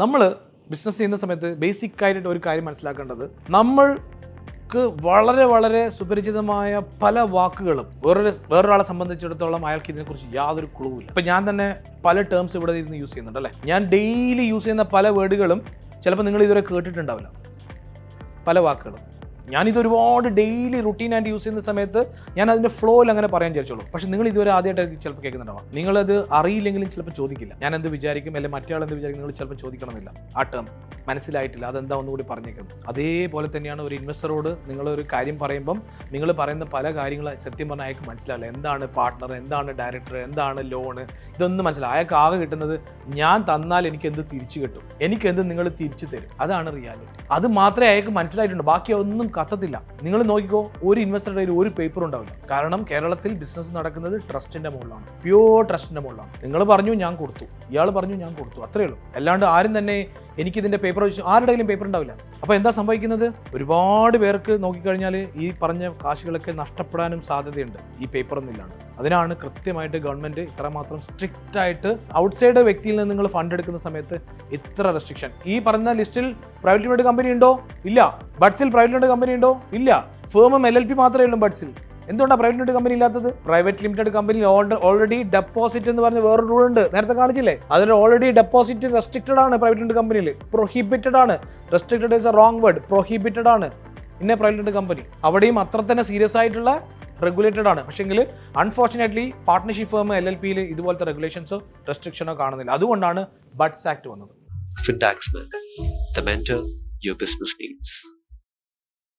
നമ്മൾ ബിസിനസ് ചെയ്യുന്ന സമയത്ത് ബേസിക് ആയിട്ട് ഒരു കാര്യം മനസ്സിലാക്കേണ്ടത് നമ്മൾക്ക് വളരെ വളരെ സുപരിചിതമായ പല വാക്കുകളും വേറൊരു വേറൊരാളെ സംബന്ധിച്ചിടത്തോളം അയാൾക്ക് ഇതിനെക്കുറിച്ച് യാതൊരു ക്ലൂവില്ല ഇപ്പം ഞാൻ തന്നെ പല ടേംസ് ഇവിടെ ഇരുന്ന് യൂസ് ചെയ്യുന്നുണ്ട് അല്ലേ? ഞാൻ ഡെയിലി യൂസ് ചെയ്യുന്ന പല വേർഡുകളും ചിലപ്പോൾ നിങ്ങൾ ഇതുവരെ കേട്ടിട്ടുണ്ടാവില്ല. പല വാക്കുകളും. ഞാനിത് ഒരുപാട് ഡെയിലി റുട്ടീൻ ആയിട്ട് യൂസ് ചെയ്യുന്ന സമയത്ത് ഞാൻ അതിന്റെ ഫ്ലോയിൽ അങ്ങനെ പറയാൻ വിചാരിച്ചോളൂ പക്ഷെ നിങ്ങൾ ഇതുവരെ ആദ്യമായിട്ട് ചിലപ്പോൾ കേൾക്കുന്നുണ്ടാവാം. നിങ്ങളത് അറിയില്ലെങ്കിലും ചിലപ്പോൾ ചോദിക്കില്ല. ഞാൻ എന്ത് വിചാരിക്കും? അല്ലെങ്കിൽ മറ്റേ ആൾ എന്ത് വിചാരിക്കും? നിങ്ങൾ ചിലപ്പോൾ ചോദിക്കണമെന്നില്ല. ആ ടേം മനസ്സിലായിട്ടില്ല. അതെന്താ ഒന്നുകൂടി പറഞ്ഞേക്കുന്നത്? അതേപോലെ തന്നെയാണ് ഒരു ഇൻവെസ്റ്ററോട് നിങ്ങളൊരു കാര്യം പറയുമ്പം നിങ്ങൾ പറയുന്ന പല കാര്യങ്ങളും സത്യം പറഞ്ഞാൽ അയാൾക്ക് മനസ്സിലാവില്ല. എന്താണ് പാർട്ട്ണർ എന്താണ് ഡയറക്ടർ എന്താണ് ലോണ് ഇതൊന്നും മനസ്സിലാവും അയാൾക്ക് ആകെ കിട്ടുന്നത് ഞാൻ തന്നാൽ എനിക്ക് എന്ത് തിരിച്ചു കിട്ടും? എനിക്ക് എന്ത് നിങ്ങൾ തിരിച്ചു തരും? അതാണ് റിയാലിറ്റി അത് മാത്രമേ അയാൾക്ക് മനസ്സിലായിട്ടുണ്ട് ബാക്കി ഒന്നും കത്തത്തില്ല. നിങ്ങൾ നോക്കിക്കോ ഒരു ഇൻവെസ്റ്ററുടെ കയ്യിൽ ഒരു പേപ്പർ ഉണ്ടാവില്ല. കാരണം കേരളത്തിൽ ബിസിനസ് നടക്കുന്നത് ട്രസ്റ്റിന്റെ മുകളിലാണ്. പ്യൂർ ട്രസ്റ്റിന്റെ മുകളിലാണ്. നിങ്ങൾ പറഞ്ഞു ഞാൻ കൊടുത്തു. ഇയാൾ പറഞ്ഞു ഞാൻ കൊടുത്തു. അത്രയേ ഉള്ളൂ. അല്ലാണ്ട് ആരും തന്നെ എനിക്കിതിന്റെ പേപ്പർ വെച്ച് ആരുടെ കയ്യിലും പേപ്പർ ഉണ്ടാവില്ല. അപ്പോൾ എന്താ സംഭവിക്കുന്നത്? ഒരുപാട് പേർക്ക് നോക്കിക്കഴിഞ്ഞാൽ ഈ പറഞ്ഞ കാശുകളൊക്കെ നഷ്ടപ്പെടാനും സാധ്യതയുണ്ട്. ഈ പേപ്പർ ഒന്നില്ലാണ് അതിനാണ് കൃത്യമായിട്ട് ഗവൺമെന്റ് ഇത്രമാത്രം സ്ട്രിക്റ്റ് ആയിട്ട് ഔട്ട്സൈഡ് വ്യക്തിയിൽ നിന്ന് നിങ്ങൾ ഫണ്ട് എടുക്കുന്ന സമയത്ത് ഇത്ര റെസ്ട്രിക്ഷൻ ഈ പറഞ്ഞ ലിസ്റ്റിൽ പ്രൈവറ്റ് ലിമിറ്റഡ് കമ്പനി ഉണ്ടോ? ഇല്ല. ബഡ്സിൽ പ്രൈവറ്റ് ലിമിറ്റഡ് കമ്പനി ഉണ്ടോ? ഇല്ല. ഫേമും എൽ എൽ പി മാത്രമേ ഉള്ളൂ ബഡ്സിൽ എന്തുകൊണ്ടാണ് പ്രൈവറ്റ് ലിമിറ്റഡ് കമ്പനി ഇല്ലാത്തത്? Private limited company already deposit എന്ന് പറഞ്ഞ വേറൊരു റൂൾ ഉണ്ട്. നേരത്തെ കാണിച്ചില്ലേ? അതിൽ ഓൾറെഡി ഡെപ്പോസിറ്റ് റെസ്ട്രിക്റ്റഡ് ആണ് പ്രൈവറ്റ് ലിമിറ്റഡ് കമ്പനിയിൽ പ്രൊഹിബിറ്റഡ് ആണ്. Restricted is a wrong word prohibited ആണ്. ഇന്ന പ്രൈവറ്റ് ലിമിറ്റഡ് കമ്പനി അവിടെയും അത്ര തന്നെ സീരിയസ് ആയിട്ടുള്ള റെഗുലേറ്റഡ് ആണ്. പക്ഷേങ്കിൽ unfortunately partnership firm L L പിയിൽ ഇതുപോലത്തെ റെഗുലേഷൻസോ റെസ്ട്രിക്ഷനോ കാണുന്നില്ല. അതുകൊണ്ടാണ് ബഡ്സ് ആക്ട് വന്നത്. The mentor your business needs.